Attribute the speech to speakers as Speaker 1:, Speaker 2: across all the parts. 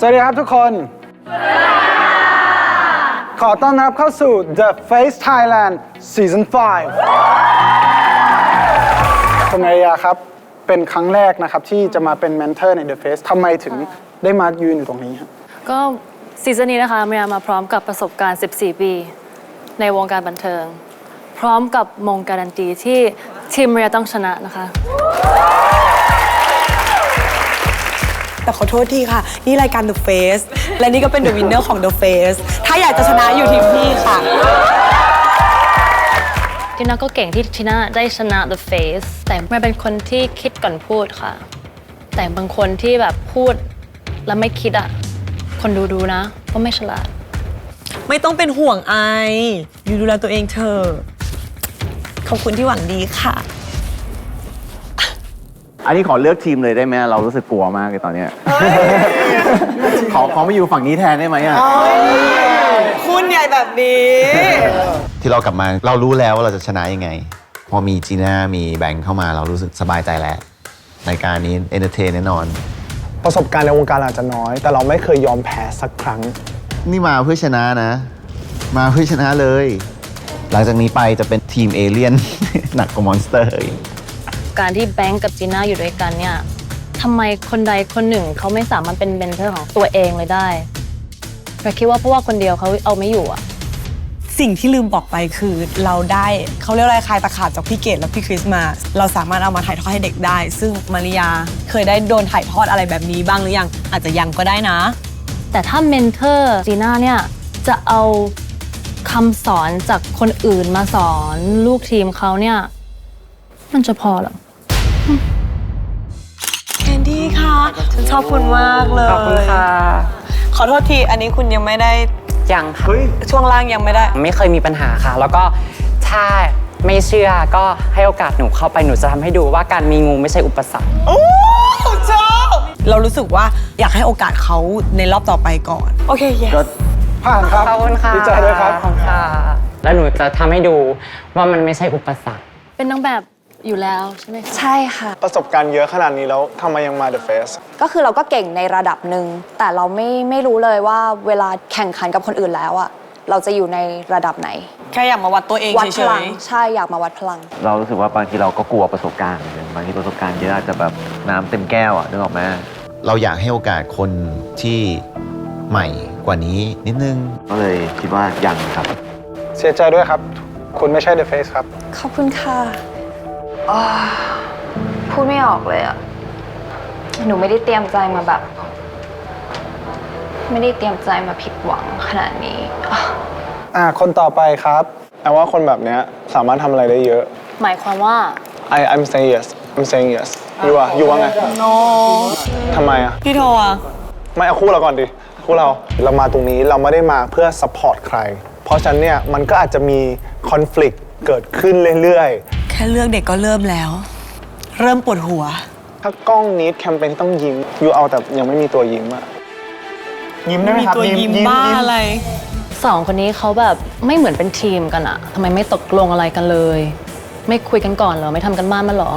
Speaker 1: สวัสดีครับทุกคน ขอต้อนรับเข้าสู่ The Face Thailand Season 5คุณมารยาครับ เป็นครั้งแรกนะครับ ที่จะมาเป็นเมนเทอร์ใน The Face ทำไมถึงได้มายืนอยู่ตรงนี้ครับ
Speaker 2: ก็ซีซั่นนี้นะคะเมียมาพร้อมกับประสบการณ์ 14 ปี ในวงการบันเทิง พร้อมกับมงการันตีที่ทีมเมียต้องชนะนะคะ
Speaker 3: แต่ขอโทษทีค่ะ นี่รายการ The Face และนี่ก็เป็น The Winner ของ The Face ถ้าอยากจะชนะอยู่ทีมพี่ค่ะ
Speaker 2: ทีน่าก็เก่งที่ทีน่าได้ชนะ The Face แต่ไม่เป็นคนที่คิดก่อนพูดค่ะ แต่บางคนที่แบบพูดแล้วไม่คิดอะคนดูดูๆนะ ก็ไม่ฉลาด
Speaker 3: ไม่ต้องเป็นห่วงไอ อยู่ดูแลตัวเองเธอะขอบคุณที่หวังดีค่ะ
Speaker 4: อันนี้ขอเลือกทีมเลยได้ไหมเรารู้สึกกลัวมากเลยตอนเนี้ยขอขอมาอยู่ฝั่งนี้แทนได้ไหมอะ
Speaker 3: คุณใหญ่แบบนี้
Speaker 5: ที่เรากลับมาเรารู้แล้วว่าเราจะชนะยังไง พอมีจีน่ามีแบงค์เข้ามาเรารู้สึกสบายใจแล้วรายการนี้เอนเตอร์เทนแน่นอน
Speaker 1: ประสบการณ์ในวงการอาจจะน้อย แต่เราไม่เคยยอมแพ้สักครั้ง
Speaker 5: นี่มาเพื่อชนะนะ มาเพื่อชนะเลย หลังจากนี้ไปจะเป็นทีมเอเลี่ยน หนักกว่ามอนสเตอร์อีก
Speaker 2: การที่แบงก์กับจีน่าอยู่ด้วยกันเนี่ยทำไมคนใดคนหนึ่งเขาไม่สามารถเป็นเมนเทอร์ของตัวเองเลยได้แต่คิดว่าเพราะว่าคนเดียวเขาเอาไม่อยู่อะ
Speaker 3: สิ่งที่ลืมบอกไปคือเราได้เขาเรียกอะไรคลายตะขาบจากพี่เกดและพี่คริสมา เราสามารถเอามาถ่ายทอดให้เด็กได้ ซึ่งมาริยาเคยได้โดนถ่ายทอดอะไรแบบนี้บ้างหรือยังอาจจะยังก็ได้นะ
Speaker 2: แต่ถ้าเมนเทอร์จีน่าเนี่ยจะเอาคำสอนจากคนอื่นมาสอนลูกทีมเขาเนี่ยมันจะพอเหรอ
Speaker 3: ฉันชอบคุณมากเลย
Speaker 6: ขอบคุณค่ะ
Speaker 3: ขอโทษที อันนี้คุณยังไม่ได้
Speaker 6: ยังค่ะ
Speaker 3: ช่วงล่างยังไม่ได้
Speaker 6: ไม่เคยมีปัญหาค่ะ แล้วก็ถ้าไม่เชื่อก็ให้โอกาสหนูเข้าไปหนูจะทำให้ดูว่าการมีงูไม่ใช่อุปสรรค
Speaker 3: โอ้ชอบเรารู้สึกว่าอยากให้โอกาสเขาในรอบต่อไปก่อน โอเค yes
Speaker 1: ก็ผ่านครับ
Speaker 6: ขอบคุณค่ะ
Speaker 1: ดีใจด้วยครับ
Speaker 6: ขอบคุณค่ะ แล้วหนูจะทำให้ดูว่ามันไม่ใช่อุปสรรค
Speaker 2: เป็นนางแบบ อยู่แล้วใช่ไหมคะ
Speaker 7: ใช่ค่ะ
Speaker 1: ประสบการณ์เยอะขนาดนี้แล้วทำไมยังมา The Face
Speaker 7: ก็คือเราก็เก่งในระดับหนึ่ง แต่เราไม่ไม่รู้เลยว่าเวลาแข่งขันกับคนอื่นแล้วอะเราจะอยู่ในระดับไหน
Speaker 3: แค่อยากมาวัดตัวเอง
Speaker 7: วัดพ
Speaker 3: เฉ
Speaker 7: ลั
Speaker 3: ย
Speaker 7: งใช่อยากมาวัดพลัง
Speaker 4: เรารู้สึกว่าบางทีเราก็กลัวประสบการณ์เหมือนกันบางทีประสบการณ์เยอะอาจจะแบบน้ำเต็มแก้วอะนึกออกไหม
Speaker 5: เราอยากให้โอกาสคนที่ใหม่กว่านี้นิดนึง
Speaker 4: ก็เลยคิดว่ายังครับ
Speaker 1: เสียใจด้วยครับ คุณไม่ใช่ The Face ครับ
Speaker 7: ขอบคุณค่ะ อ้าพูดไม่ออกเลยอะหนูไม่ได้เตรียมใจมาแบบ ไม่ได้เตรียมใจมาผิดหวังขนาดนี้อะ
Speaker 1: อ่าคนต่อไปครับแปลว่าคนแบบเนี้ยสามารถทำอะไรได้เยอะ
Speaker 2: หมายความว่า
Speaker 1: I I'm saying yes I'm saying yes ยูอะยูว่าไง
Speaker 3: ๆโน
Speaker 1: ทำไมอะ
Speaker 3: พี่โทอะ
Speaker 1: ไม่เอาคู่เราก่อนดิคู่เราเรามาตรงนี้เราไม่ได้มาเพื่อ support ใคร เพราะฉะนั้นเนี่ยมันก็อาจจะมี conflict เกิดขึ้นเรื่อย
Speaker 3: แค่เลือกเด็กก็เริ่มแล้ว เริ่มปวดหัว
Speaker 1: ๆถ้ากล้องนี้แคมเปญต้องยิ้มยูเอาแต่ยังไม่มีตัวยิ้มอะยิ้มได้ไหม
Speaker 3: มี
Speaker 1: ครับ
Speaker 3: ตัวยิ้มบ้าอะไร
Speaker 2: สองคนนี้เขาแบบไม่เหมือนเป็นทีมกันอะทำไมไม่ตกลงอะไรกันเลย ไม่คุยกันก่อนเหรอ ไม่ทำกันบ้านมาเหรอ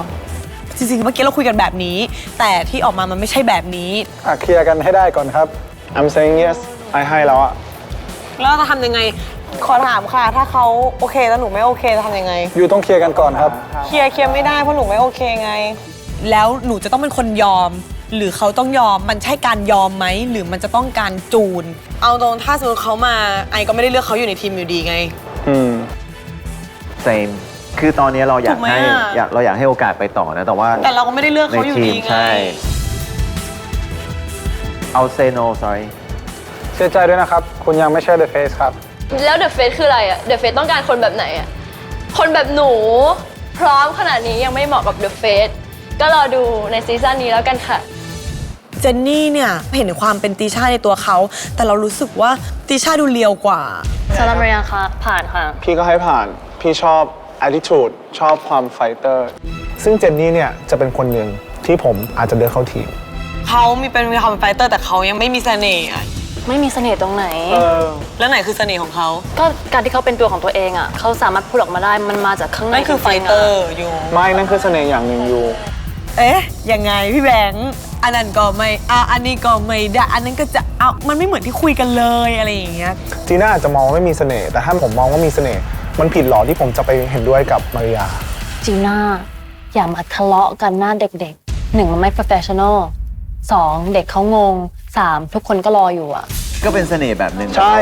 Speaker 3: จริงๆ เมื่อกี้เราคุยกันแบบนี้ แต่ที่ออกมามันไม่ใช่แบบนี้
Speaker 1: อะเคลียร์กันให้ได้ก่อนครับ I'm saying yes I ให้แล้วอะ
Speaker 3: แล้วจะทำยังไง ขอถามค่ะ ถ้าเขาโอเคแล้วหนูไม่โอเคจะทำยังไง
Speaker 1: ยูต้องเคลียร์กันก่อนครับ
Speaker 3: เคลียร์เคลียร์ไม่ได้เพราะหนูไม่โอเคไง แล้วหนูจะต้องเป็นคนยอม หรือเขาต้องยอมมันใช่การยอมไหมหรือมันจะต้องการจูน เอาตรงถ้าสมมติเขามาไอก็ไม่ได้เลือกเขาอยู่ในทีมอยู่ดีไง
Speaker 1: อืม
Speaker 4: same คือตอนนี้เราอยา
Speaker 3: ถู
Speaker 4: ก
Speaker 3: กไหม
Speaker 4: ให้
Speaker 3: อะ
Speaker 4: อยากเราอยากให้โอกาสไปต่อนะ แต่ว่า
Speaker 3: แต่เราก็ไม่ได้เลือก
Speaker 4: ใน
Speaker 3: เขาอยู่
Speaker 4: ที
Speaker 3: ดี
Speaker 4: ม
Speaker 3: ไง
Speaker 4: ใช่เอา say no sorry
Speaker 1: เสียใจด้วยนะครับ คุณยังไม่ใช่ The Face ครับ
Speaker 8: แล้วเดอะเฟสคืออะไรอะเดอะเฟสต้องการคนแบบไหนอะคนแบบหนู พร้อมขนาดนี้ยังไม่เหมาะกับเดอะเฟสก็รอดูในซีซั่นนี้แล้วกันค่ะ
Speaker 3: เจนนี่เนี่ยเห็นความเป็นติช่าในตัวเขา แต่เรารู้สึกว่าติช่าดูเลียวกว่า
Speaker 2: สำหรับมาริยาคะผ่านค่ะ
Speaker 1: พี่ก็ให้ผ่าน พี่ชอบ attitude ชอบความไฟเตอร์ ซึ่งเจนนี่เนี่ยจะเป็นคนหนึ่งที่ผมอาจจะเดินเข้าทีม
Speaker 3: เขามีเป็นมีความเป็นไฟเตอร์แต่เขายังไม่มีเสน่ห์อะ
Speaker 2: ไม่มีเสน่ห์ตรงไหน
Speaker 3: แล้วไหนคือเสน่ห์ของเขา
Speaker 2: ก็การที่เขาเป็นตัวของตัวเองอะเขาสามารถพูดออกมาได้มันมาจากข้างใน
Speaker 3: นั่นคือไฟ
Speaker 2: จงๆะ
Speaker 3: เตอร์อยู่
Speaker 1: ไม่นั่นคือเสน่ห์อย่างหนึ่งอยู่
Speaker 3: เอ๊ะ ยังไงพี่แบงค์อันนั้นก็ไม่อะอันนี้ก็ไม่ได้อันนั้นก็จะเอามันไม่เหมือนที่คุยกันเลยอะไรอย่างเงี้ย
Speaker 1: จีน่าอาจจะมองว่าไม่มีเสน่ห์แต่ถ้าผมมองว่ามีเสน่ห์มันผิดหรอที่ผมจะไปเห็นด้วยกับมาริยา
Speaker 2: จีน่าอย่ามาทะเลาะกันหน้าเด็กๆหนึ่งมันไม่ professional สองเด็กเขางง สามทุกคนก็รออยู่อะ
Speaker 4: ก็เป็นเสน่ห์แบบหนึ่ง
Speaker 1: ใช่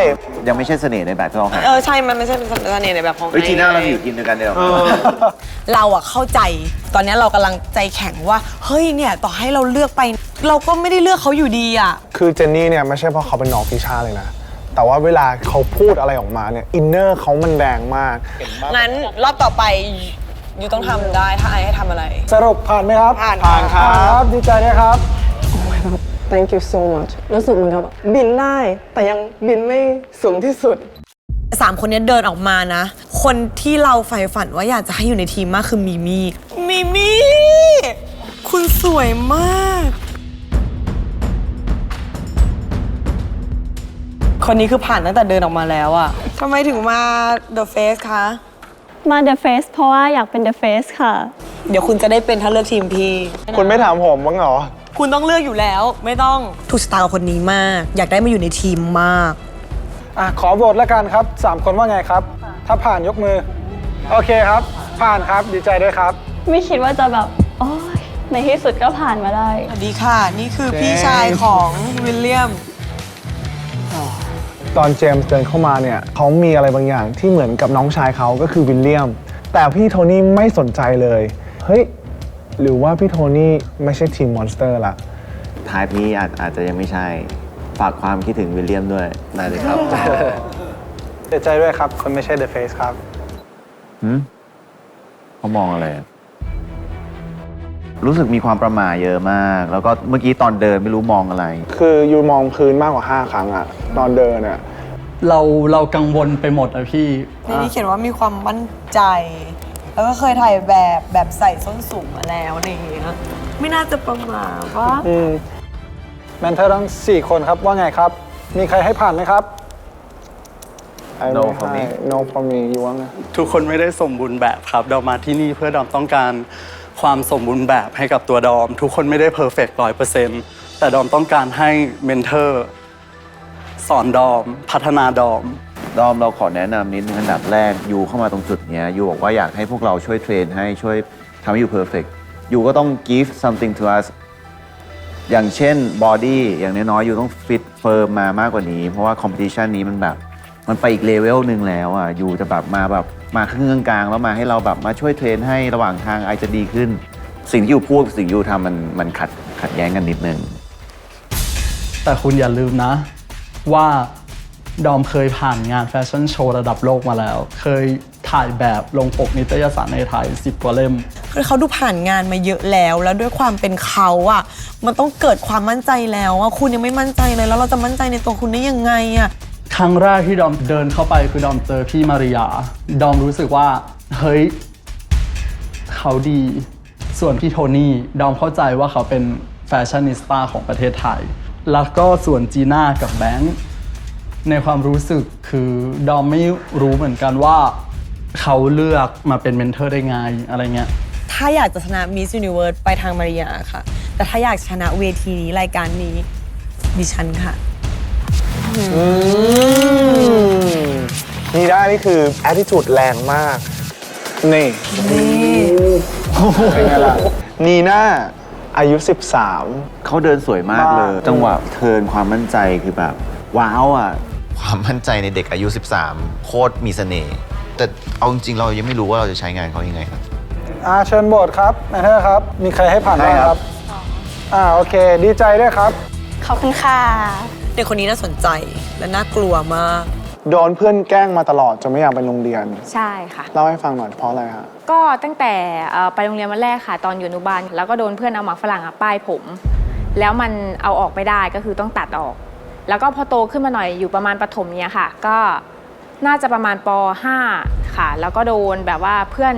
Speaker 4: ยังไม่ใช่เสน่ห์ในแบบที่เราหา
Speaker 3: เออใช่ มันไม่ใช่เป็นเสน่ห์ในแบบของ
Speaker 4: เฮ้ย
Speaker 3: ไอ้
Speaker 4: จีน่าเราอยู่กินด้วยกันเดียว
Speaker 3: เราอะเข้าใจ ตอนนี้เรากำลังใจแข็งว่า เฮ้ยเนี่ยต่อให้เราเลือกไป เราก็ไม่ได้เลือกเขาอยู่ดีอะ
Speaker 1: คือเจนนี่เนี่ยไม่ใช่เพราะเขาเป็นน้องพิชาเลยนะ แต่ว่าเวลาเขาพูดอะไรออกมาเนี่ยอินเนอร์เขามันแรงมาก
Speaker 3: งั้นรอบต่อไปยูต้องทำได้ถ้าไอให้ทำอะไร
Speaker 9: สรุปผ่านไหมครับ
Speaker 3: ผ่าน
Speaker 1: ผ่านครับ
Speaker 9: ดีใจด้วยครับ
Speaker 10: thank you so much รู้สึกเหมือนกับบินได้แต่ยังบินไม่สูงที่สุด
Speaker 3: สามคนนี้เดินออกมานะ คนที่เราใฝ่ฝันว่าอยากจะให้อยู่ในทีมมากคือมิมี่มิมี่คุณสวยมาก คนนี้คือผ่านตั้งแต่เดินออกมาแล้วอะทำไมถึงมา The Face คะ
Speaker 11: มา The Face เพราะว่าอยากเป็น The Face ค่ะ
Speaker 3: เดี๋ยวคุณจะได้เป็นถ้าเลือกทีมพี่
Speaker 1: คุณไม่ถามผมบ้างเหรอ
Speaker 3: คุณต้องเลือกอยู่แล้ว ไม่ต้อง ถูกสตาร์กับคนนี้มาก อยากได้มาอยู่ในทีมมาก
Speaker 9: อะขอโหวตแล้วกันครับ 3 คนว่าไงครับ ถ้าผ่านยกมือ โอเคครับ ผ่านครับดีใจด้วยครับ
Speaker 11: ไม่คิดว่าจะแบบ โอ้ยในที่สุดก็ผ่านมาได้
Speaker 3: สวัสดีค่ะ นี่คือพี่ชายของวิลเลียม
Speaker 1: ตอนเจมส์เดินเข้ามาเนี่ยเขามีอะไรบางอย่างที่เหมือนกับน้องชายเขาก็คือวิลเลียม แต่พี่โทนี่ไม่สนใจเลย เฮ้ย หรือว่าพี่โทนี่ไม่ใช่ทีมมอนสเตอร์ละ
Speaker 4: ท้ายนี้อาจอาจจะยังไม่ใช่ ฝากความคิดถึงวิลเลียมด้วยได้เลยครับ
Speaker 9: เสียใจด้วยครับคนไม่ใช่ The Face ครับ
Speaker 4: หืมเขามองอะไรอะรู้สึกมีความประหม่าเยอะมาก แล้วก็เมื่อกี้ตอนเดินไม่รู้มองอะไร
Speaker 1: คือยูมองพื้นมากกว่า 5 ครั้งอะตอนเดินอะ
Speaker 12: เราเรากังวลไปหมดอะพี่
Speaker 3: ในนี้เขียนว่ามีความมั่นใจ แล้วก็เคยถ่ายแบบแบบใส่ส้นสูงมาแล้วอะไรอย่างเงี้ยไม่น่าจะประมาทว่า
Speaker 9: อืมแมนเทอร์ทั้ง4คนครับว่าไงครับ มีใครให้ผ่านไหมครับ
Speaker 1: ไอ้
Speaker 4: No
Speaker 1: ไม่
Speaker 4: for me
Speaker 1: ให้ no for me ยูว่าไง
Speaker 12: ทุกคนไม่ได้สมบูรณ์แบบครับ ดอมมาที่นี่เพื่อดอมต้องการความสมบูรณ์แบบให้กับตัวดอม ทุกคนไม่ได้เพอร์เฟกต์ร้อยเปอร์เซ็นต์แต่ดอมต้องการให้เมนเทอร์สอนดอม พัฒนาดอม
Speaker 4: ดอมเราขอแนะนำนิดนึงอันดับแรกยูเข้ามาตรงจุดเนี้ยยูบอกว่าอยากให้พวกเราช่วยเทรนให้ช่วยทำให้ยูเพอร์เฟกยูก็ต้อง give something to us อย่างเช่นบอดี้อย่างน้อยๆยูต้องฟิตเฟิร์มมามากกว่านี้ เพราะว่าคอมเพติชันนี้มันแบบ มันไปอีกเลเวลหนึ่งแล้วอะยูจะแบบมาแบบมาครึ่งกลางๆแล้วมาให้เราแบบมาช่วยเทรนให้ระหว่างทางไอจะดีขึ้น สิ่งที่ยูพูดกับสิ่งที่ยูทำมันมันขัดขัดแย้งกันนิดนึง
Speaker 12: แต่คุณอย่าลืมนะ ว่า ดอมเคยผ่านงานแฟชั่นโชว์ระดับโลกมาแล้ว เคยถ่ายแบบลงปกนิตยสารในไทย10กว่าเล่ม
Speaker 3: คือเขาดูผ่านงานมาเยอะแล้ว แล้วด้วยความเป็นเขาอะมันต้องเกิดความมั่นใจแล้วอะคุณยังไม่มั่นใจเลย แล้วเราจะมั่นใจในตัวคุณได้ยังไงอะ
Speaker 12: ครั้งแรกที่ดอมเดินเข้าไปคือดอมเจอพี่มาริยา ดอมรู้สึกว่า เฮ้ย เขาดี ส่วนพี่โทนี่ดอมเข้าใจว่าเขาเป็นแฟชั่นนิสต้าของประเทศไทย แล้วก็ส่วนจีน่ากับแบงค์ ในความรู้สึกคือดอมไม่รู้เหมือนกันว่า เขาเลือกมาเป็นเมนเทอร์ได้ไงอะไรเงี้ย
Speaker 3: ถ้าอยากจะชนะ Miss Universe ไปทางมาริยาค่ะ แต่ถ้าอยากชนะเวทีนี้รายการนี้ดิฉันค่ะ
Speaker 1: นี่ได้นี่คือ attitude แรงมาก นี่ เป็นไงล่ะ นีน่า อายุ 13
Speaker 4: เขาเดินสวยมากเลย
Speaker 1: มาก
Speaker 4: จังหวะเทิร์นความมั่นใจคือแบบ ว้าวอะ
Speaker 5: ความมั่นใจในเด็กอายุ 13 โคตรมีเสน่ห์แต่เอาจริงๆเรายังไม่รู้ว่าเราจะใช้งานเขายังไงครับ
Speaker 9: อ่าเชิญโบทครับแมนเทอร์ครับ มีใครให้ผ่านบ้างครับ อ่าโอเค ดีใจด้วยครับ
Speaker 11: ขอบคุณค่ะ
Speaker 3: เด็กคนนี้น่าสนใจและน่ากลัวมาก
Speaker 1: โดนเพื่อนแกล้งมาตลอดจนไม่อยากไปโรงเรียน
Speaker 10: ใช่ค่ะ
Speaker 1: เล่าให้ฟังหน่อยเพราะอะไรฮะ
Speaker 10: ก็ตั้งแต่เอ่อไปโรงเรียนวันแรกค่ะ ตอนอยู่อนุบาลแล้วก็โดนเพื่อนเอาหมากฝรั่งอะป้ายผม แล้วมันเอาออกไม่ได้ก็คือต้องตัดออก แล้วก็พอโตขึ้นมาหน่อยอยู่ประมาณประถมเนี้ยค่ะ ก็น่าจะประมาณป .5 ค่ะ แล้วก็โดนแบบว่าเพื่อน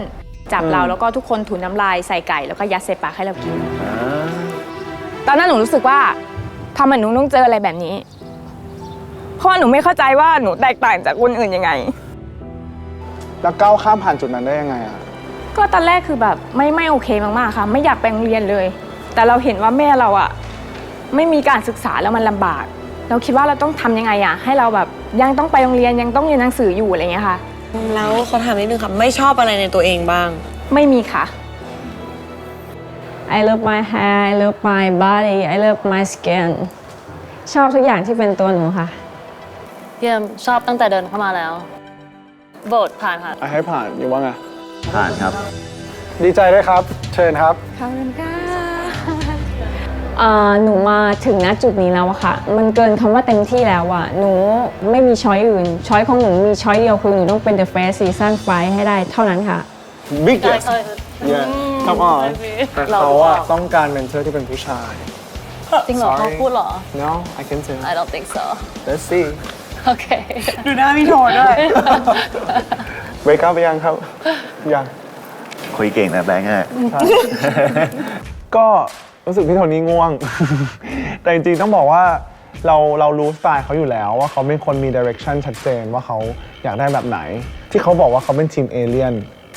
Speaker 10: จับเรา
Speaker 1: อืม
Speaker 10: แล้วก็ทุกคนถุนน้ำลายใส่ไก่แล้วก็ยัดใส่ปากให้เรากิน ตอนนั้นหนูรู้สึกว่าทำไมหนูต้องเจออะไรแบบนี้ เพราะว่าหนูไม่เข้าใจว่าหนูแตกต่างจากคนอื่นยังไง
Speaker 1: แล้วก้าวข้ามผ่านจุดนั้นได้ยังไงอะ
Speaker 10: ก็ตอนแรกคือแบบไม่ไม่โอเคมากๆค่ะ ไม่อยากไปโรงเรียนเลย แต่เราเห็นว่าแม่เราอะไม่มีการศึกษาแล้วมันลำบาก เราคิดว่าเราต้องทำยังไงอะให้เราแบบยังต้องไปโรงเรียนยังต้องเรียนหนังสืออยู่อะไรอย่างเงี้ยค่ะ
Speaker 3: แล้วเขาถามนิดนึงค่ะ ไม่ชอบอะไรในตัวเองบ้าง
Speaker 10: ไม่มีค่ะ
Speaker 13: I love my hair I love my body I love my skin ชอบทุกอย่างที่เป็นตัวหนูค่ะ
Speaker 2: เยี่ยมชอบตั้งแต่เดินเข้ามาแล้ว โบทผ่านค่ะ
Speaker 1: อะให้ผ่านอยู่ว่าไง
Speaker 4: ผ่านครับ
Speaker 9: ดีใจด้วยครับ เชิญครับ
Speaker 13: ขอบคุณค่ะอ่า หนูมาถึงณจุดนี้แล้วอะค่ะ มันเกินคำว่าเต็มที่แล้วอะหนูไม่มีช้อยอื่น ช้อยของหนูมีช้อยเดียวคือหนูต้องเป็น The Face Season 5ให้ได้เท่านั้นค่ะ
Speaker 1: Big yes yeah come on แต่เขาอะต้องการเมนเทอร์ที่เป็นผู้ชาย
Speaker 2: จริงเหรอ
Speaker 1: Sorry
Speaker 2: เขาพูดเหรอ
Speaker 1: no I can tell
Speaker 2: I don't think so
Speaker 1: let's see
Speaker 2: โอเค
Speaker 3: ดูหน้าพี่โทนด้วย
Speaker 1: wake up ไปยังครับยัง
Speaker 4: คุยเก่งนะแบงค์อะ
Speaker 1: ก็ รู้สึกพี่โทนี่ง่วง แต่จริงๆต้องบอกว่าเราเรารู้สไตล์เขาอยู่แล้วว่าเขาเป็นคนมีดิเรกชันชัดเจนว่าเขาอยากได้แบบไหน ที่เขาบอกว่าเขาเป็นทีมเอเลียน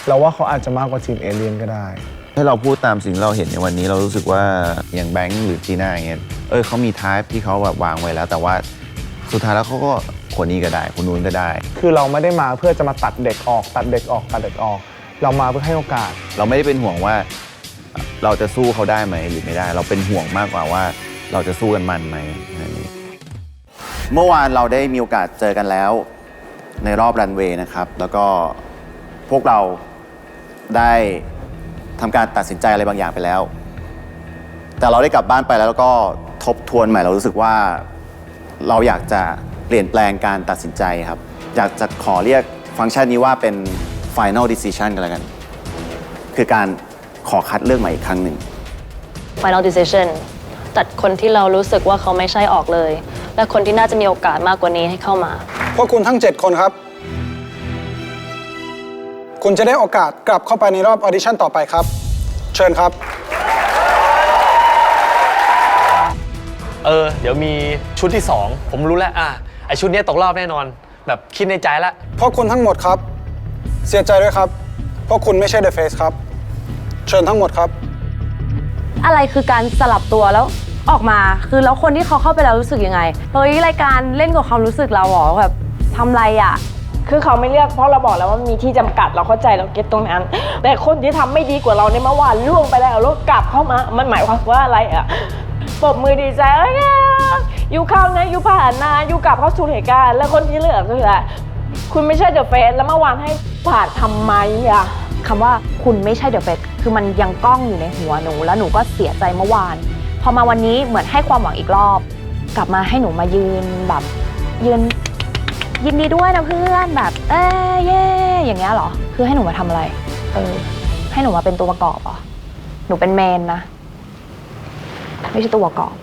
Speaker 1: เราว่าเขาอาจจะมากกว่าทีมเอเลียนก็ได้
Speaker 5: ให้เราพูดตามสิ่งที่เราเห็นในวันนี้เรารู้สึกว่าอย่างแบงค์หรือจีน่าอย่างเงี้ยเออเขามีทายที่เขาแบบวางไว้แล้ว แต่ว่าสุดท้ายแล้วเขาก็คนนี้ก็ได้ คนนู้นก็ได้
Speaker 1: คือเราไม่ได้มาเพื่อจะมาตัดเด็กออก ตัดเด็กออกตัดเด็กออก เรามาเพื่อให้โอกาส
Speaker 5: เราไม่ได้เป็นห่วงว่า เราจะสู้เขาได้ไหมหรือไม่ได้ เราเป็นห่วงมากกว่าว่า เราจะสู้กันมันไหมแค่นี้
Speaker 4: เมื่อวานเราได้มีโอกาสเจอกันแล้ว ในรอบรันเวย์นะครับ แล้วก็พวกเราได้ทำการตัดสินใจอะไรบางอย่างไปแล้ว แต่เราได้กลับบ้านไปแล้วแล้วก็ทบทวนใหม่เรารู้สึกว่า เราอยากจะเปลี่ยนแปลงการตัดสินใจครับ อยากจะขอเรียกฟังก์ชันนี้ว่าเป็น final decision กันแล้วกัน คือการ ขอคัดเลือกใหม่อีกครั้งหนึ่ง
Speaker 2: final decision ตัดคนที่เรารู้สึกว่าเขาไม่ใช่ออกเลย และคนที่น่าจะมีโอกาสมากกว่านี้ให้เข้ามา
Speaker 9: พวกคุณทั้ง 7 คนครับ คุณจะได้โอกาสกลับเข้าไปในรอบออดิชั่นต่อไปครับ เชิญครับ
Speaker 14: เออ เดี๋ยวมีชุดที่ 2 ผมรู้แล้ว อะ ไอชุดเนี้ยตกรอบแน่นอน แบบคิดในใจแล้ว
Speaker 9: พวกคุณทั้งหมดครับ เสียใจด้วยครับเพราะคุณไม่ใช่ The Face ครับ เชิญทั้งหมดครับ
Speaker 15: อะไรคือการสลับตัวแล้วออกมาคือแล้วคนที่เขาเข้าไปแล้วรู้สึกยังไงเฮ้ยรายการเล่นกับความรู้สึกเราเหรอแบบทำไรอะ
Speaker 10: คือเขาไม่เลือกเพราะเราบอกแล้วว่ามีที่จำกัดเราเข้าใจเราเก็ตตรงนั้น แต่คนที่ทำไม่ดีกว่าเราในเมื่อวานล่วงไปแล้วแล้วกลับเข้ามา มันหมายความว่าอะไรอะปรบมือดีใจเอ้ยยูเข้านะยูผ่านนะยูกลับเข้าสู่เหตุการณ์แล้วคนที่เหลือก็คืออะไรคุณไม่ใช่เดอะเฟสแล้วเมื่อวานให้ผ่านทำไมอะ
Speaker 15: คำว่าคุณไม่ใช่เดอะเฟสคือมันยังก้องอยู่ในหัวหนู แล้วหนูก็เสียใจเมื่อวาน พอมาวันนี้เหมือนให้ความหวังอีกรอบ กลับมาให้หนูมายืนแบบ ยืนยินดีด้วยนะเพื่อนแบบ เอ้ยเย่อย่างเงี้ยเหรอ คือให้หนูมาทำอะไร เออ ให้หนูมาเป็นตัวประกอบเหรอ หนูเป็นเมนนะ ไม่ใช่ตัวประกอบ